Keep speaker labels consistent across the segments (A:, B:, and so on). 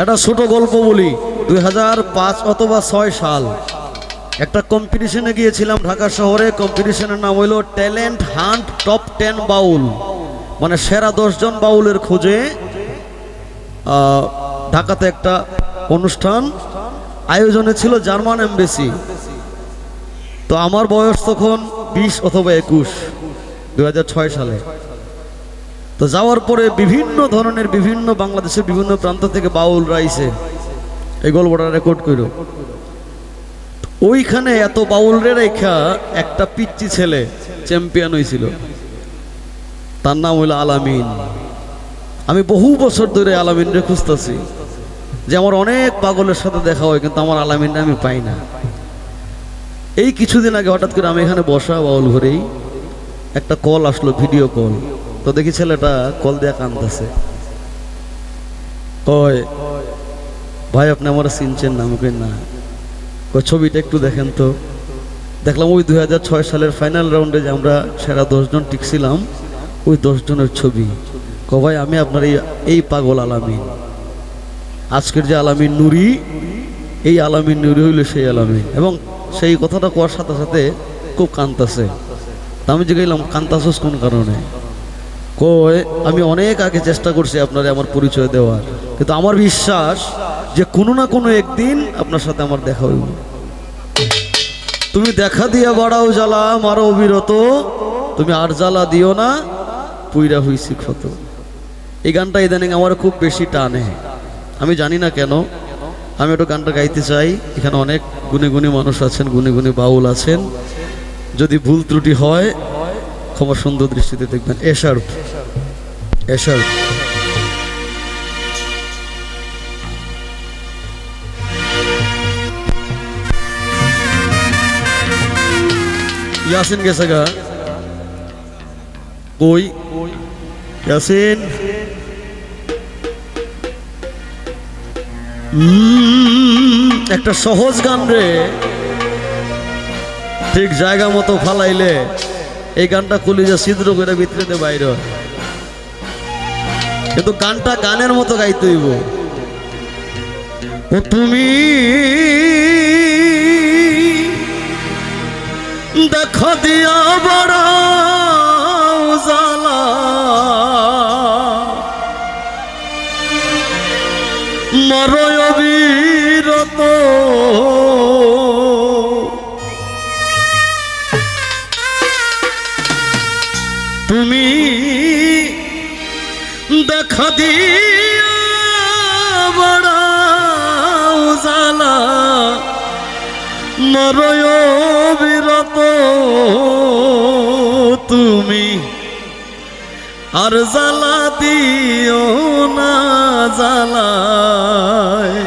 A: একটা ছোট গল্প বলি। দু হাজার পাঁচ অথবা ছয় সাল একটা কম্পিটিশনে গিয়েছিলাম ঢাকা শহরে। কম্পিটিশনের নাম হইল talent hunt top ten Baul মানে সেরা দশজন বাউলের খোঁজে ঢাকাতে একটা অনুষ্ঠান আয়োজনে ছিল জার্মান এমবেসি। তো আমার বয়স তখন বিশ অথবা একুশ দু সালে। তো যাওয়ার পরে বিভিন্ন ধরনের বিভিন্ন বাংলাদেশের বিভিন্ন প্রান্ত থেকে বাউল রাইছে। এই গল্পটা রেকর্ড করো ওইখানে এত বাউলরে রেখা একটা পিচ্চি ছেলে চ্যাম্পিয়ন হয়েছিল তার নাম হইল আলামিন। আমি বহু বছর ধরে আলামিনরে খুঁজতেছি। যে আমার অনেক পাগলের সাথে দেখা হয়, কিন্তু আমার আলামিনটা আমি পাই না। এই কিছুদিন আগে হঠাৎ করে আমি এখানে বসা বাউল ঘরেই একটা কল আসলো, ভিডিও কল। তো দেখি ছেলেটা কল দিয়ে কান্দতেছে কয়, ভাই, আপনি আমার চিনছেন না, আমাকে না। কয়, ছবিটা একটু দেখেন তো। দেখলাম ওই দুই হাজার ছয় সালের ফাইনাল রাউন্ডে যে আমরা সেরা দশজন টিকছিলাম, ওই দশজনের ছবি। ক ভাই, আমি আপনার এই এই পাগল আলামিন। আজকের যে আলামিন নুরি, এই আলামিন নুরি হইল সেই আলামিন। এবং সেই কথাটা কোয়ার সাথে সাথে খুব কান্তাছে আমি যে গেলাম কান্তাসস কোন কারণে? কয় আমি অনেক আগে চেষ্টা করছি আপনার আমার পরিচয় দেওয়ার, কিন্তু আমার বিশ্বাস যে কোনো না কোনো একদিন আপনার সাথে আমার দেখা হইব। তুমি দেখা দিয়া বাড়াও জ্বালা, মারো অবিরত, তুমি আর জ্বালা দিও না, পুইরা হইছি ক্ষত। এই গানটা ইদানিং আমার খুব বেশি টানে। আমি জানি না কেন, আমি একটু গানটা গাইতে চাই, এখানে অনেক গুণী গুণী মানুষ আছেন, গুণী গুণী বাউল আছেন। যদি ভুল ত্রুটি হয় ক্ষমা সুন্দর দৃষ্টিতে দেখবেন। এশার এশার ইয়াসিন গেছে গা। কই? ইয়াসিন। একটা সহজ গান রে। ঠিক জায়গা মতো ফালাইলে। এই গানটা খুলে কলিজা ছিদ্র করে ভিতরেতে বাইর। কিন্তু গানটা গানের মতো গাইতে হইব ও তুমি দেখো দিয়া বড় তুমি দেখা দিয়া বড়াও জালা মরয় বিরত তুমি আর জ্বালা দিও না জ্বালায়।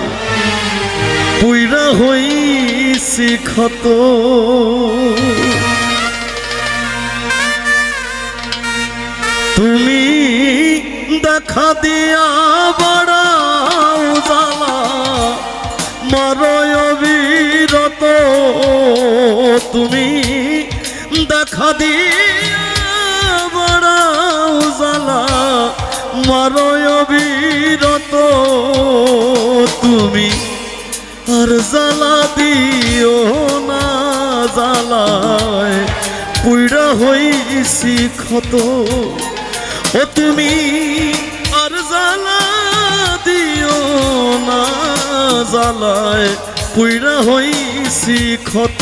A: পুইরা হইছি ক্ষত দেখা দিয়া বড়াও জ্বালা মরয় তুমি দেখা দিয়া বড়াও জ্বালা মরয় তুমি আর জ্বালা দিও না জ্বালায়। পুইরা হইছি ক্ষত, ও তুমি না জ্বালায় পুইরা হইছি ক্ষত।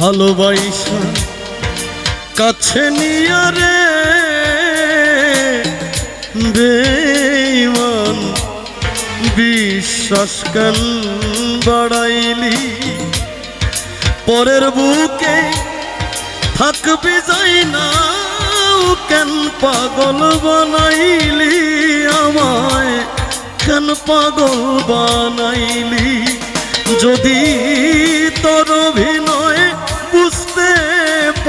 A: ভালোবাসা কাছে নিয়ে রে বেমান বিশ্বাস কেন বাড়াইলি? পরের বুকে থাকবি যাই না, কেন পাগল বানাইলি আমায়? কেন পাগল বানাইলি? যদি তোর বুঝতে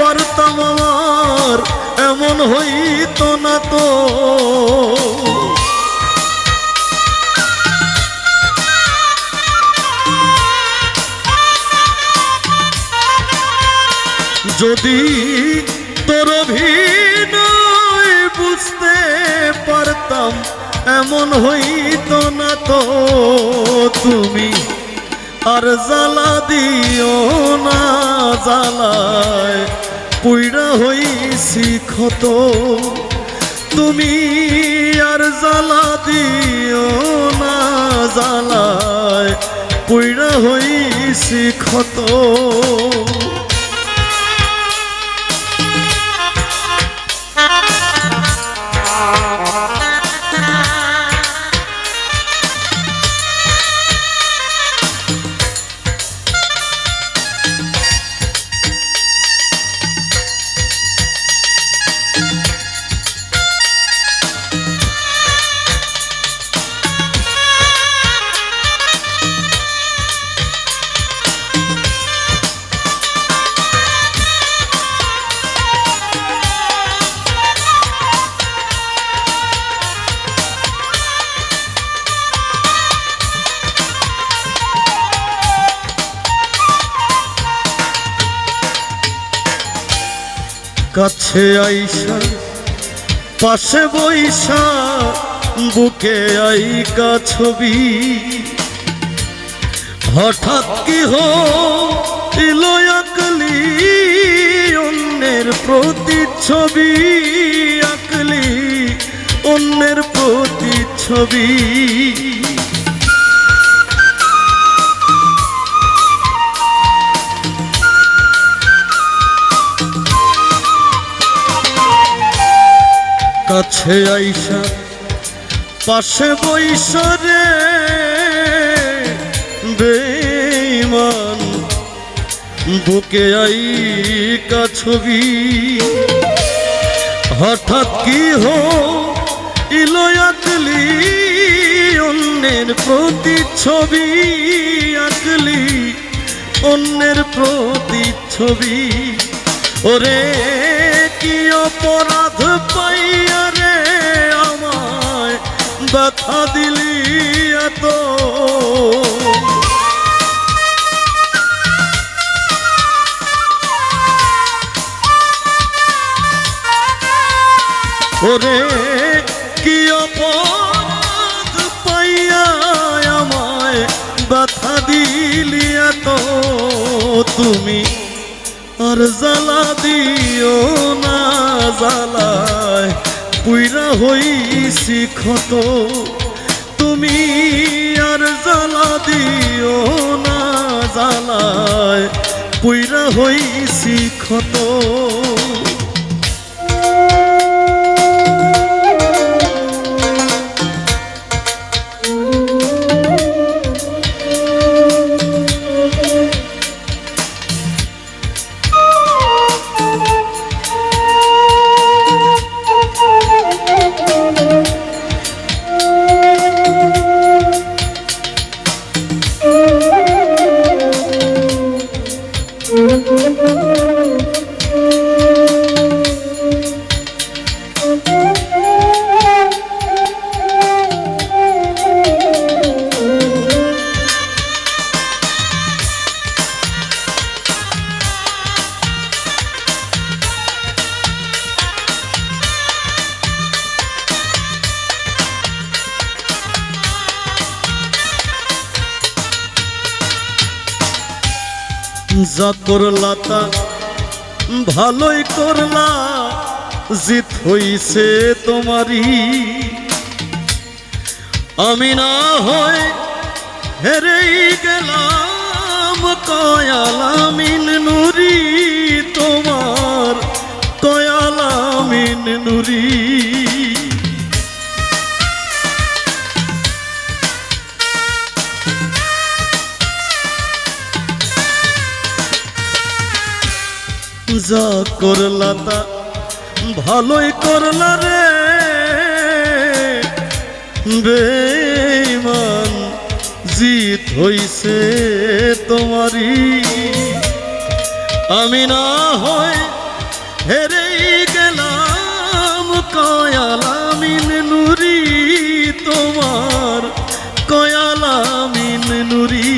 A: পারতাম আমার, এমন হইতো না তো। যদি তোর অভিনয় বুঝতে পারতাম, এমন হইতো না তো। তুমি আর জ্বালা দিও না, জ্বালায় পুইরা হইছি ক্ষত। তুমি আর জ্বালা দিও না জ্বালায়। পুইরা হইছি ক্ষত। কাছে আইসা, পাশে বইসা, বুকে আইকা ছবি। হঠাৎ কি হলো আকলি, অন্যের প্রতিচ্ছবি, আকলি, অন্যের প্রতিচ্ছবি। কাছে আইসা, পাশে বৈশরে বেমান বুকে আই কাছবি হঠাৎ কি হো ইলো আকলি অন্যের প্রতিচ্ছবি, আকলি অন্যের প্রতি ছবি ওরে কি অপরাধ পাইয়া রে আমায় ব্যথা দিলি এত? ওরে, কি অপরাধ পাইয়া আমায় ব্যথা দিলি এত? তুমি আর জ্বালা দিও না জ্বালায়। পুইরা হইছি ক্ষত। তুমি আর জ্বালা দিও না জ্বালায়। পুইরা হইছি ক্ষত। যা করলা তা ভালোই করলা, জিত হইছে তোমারই। আমি না হয় হেরেই গেলাম কয়ালামিন নুরি, তোমার কয়ালামিন নুরি। যা করলা তা, ভালোই করলা রে। বেমান জিত হইছে তোমারই। আমি না হয় হেরেই গেলাম কয়ালামিন নুরি, তোমার কয়ালামিন নুরি।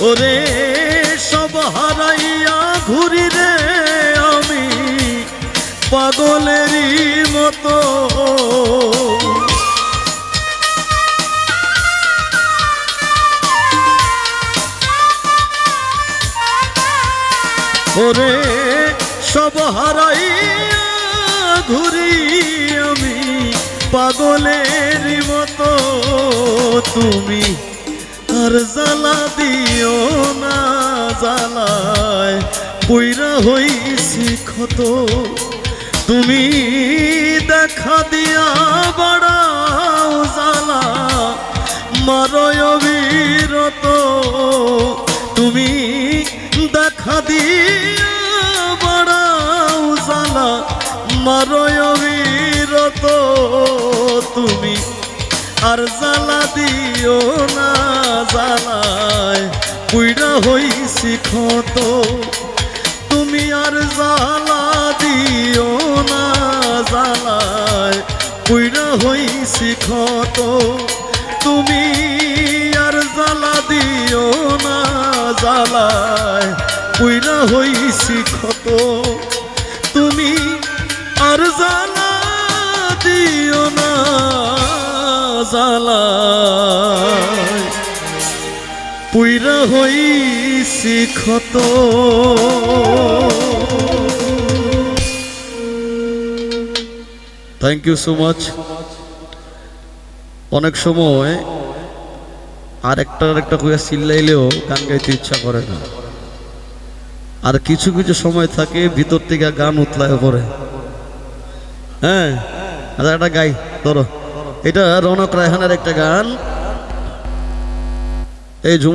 A: ওরে মতো। ওরে সব হারাইয়া ঘুরি আমি পাগলের মতো। তুমি আর জ্বালা দিও না, জ্বালায় বইরা হইছি ক্ষত। তুমি দেখা দিয়া বাড়াও জ্বালা মারয় তুমি দেখা দিয়া বাড়াও জ্বালা মারয় তুমি আর জ্বালা দিও না জ্বালায় পুইরা হইছি ক্ষত। তুমি আর জ্বালা পুইরা হইছি ক্ষত। তুমি আর জ্বালা দিও না, জ্বালায় পুইরা হইছি ক্ষত। তুমি আর জ্বালা দিও না, জ্বালায় পুইরা হইছি ক্ষত। থ্যাংক ইউ সো মাচ অনেক সময় আরেকটা আরেকটা করে চিল্লাইলেও গান গাইতে ইচ্ছা করে না। আর কিছু কিছু সময় থাকে ভিতর থেকে গান উতলায় করে হ্যাঁ? আচ্ছা একটা গাই, ধরো। এটা রনক রায়হানের একটা গান। এই ঝুম